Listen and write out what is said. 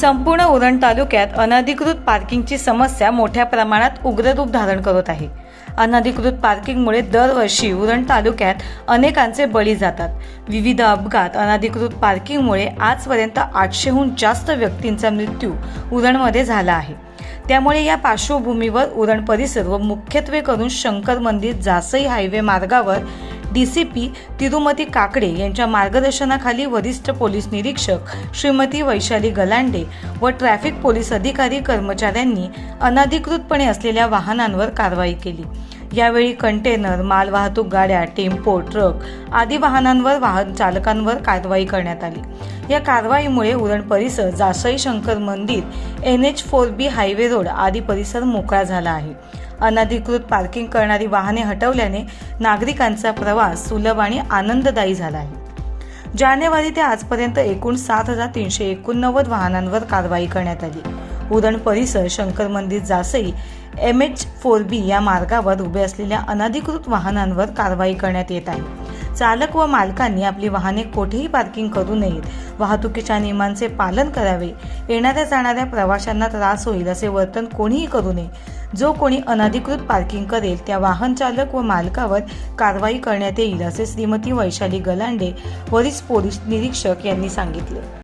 संपूर्ण उरण तालुक्यात अनधिकृत पार्किंगची समस्या मोठ्या प्रमाणात उग्र रूप धारण करत आहे. अनधिकृत पार्किंगमुळे दरवर्षी उरण तालुक्यात अनेकांचे बळी जातात. विविध अपघात अनधिकृत पार्किंगमुळे आजपर्यंत आठशेहून जास्त व्यक्तींचा मृत्यू उरणमध्ये झाला आहे. त्यामुळे या पार्श्वभूमीवर उरण परिसर व मुख्यत्वे करून शंकर मंदिर जासई हायवे मार्गावर डी सी पी तिरुमती काकडे यांच्या मार्गदर्शनाखाली वरिष्ठ पोलीस निरीक्षक श्रीमती वैशाली गलांडे व ट्रॅफिक पोलीस अधिकारी कर्मचाऱ्यांनी अनधिकृतपणे असलेल्या वाहनांवर कारवाई केली. यावेळी कंटेनर मालवाहतूक गाड्या टेम्पो ट्रक आदी वाहनांवर वाहन चालकांवर कारवाई करण्यात आली. या कारवाईमुळे उरण परिसर जासई शंकर मंदिर N H four B highway road आदी परिसर मोकळा झाला आहे. अनधिकृत पार्किंग करणारी वाहने हटवल्याने नागरिकांचा प्रवास सुलभ आणि आनंददायी झाला आहे. जानेवारी ते आजपर्यंत एकूण सात हजार तीनशे एकोणनव्वद वाहनांवर कारवाई करण्यात आली. उरण परिसर शंकर मंदिर Jasai M H four B या मार्गावर उभे असलेल्या अनधिकृत वाहनांवर कारवाई करण्यात येत आहे. चालक व मालकांनी आपली वाहने कोठेही पार्किंग करू नयेत. वाहतुकीच्या नियमांचे पालन करावे. येणाऱ्या जाणाऱ्या प्रवाशांना त्रास होईल असे वर्तन कोणीही करू नये. जो कोणी अनधिकृत पार्किंग करेल त्या वाहन चालक व मालकावर कारवाई करण्यात येईल असे श्रीमती वैशाली गलांडे वरिष्ठ पोलीस निरीक्षक यांनी सांगितले.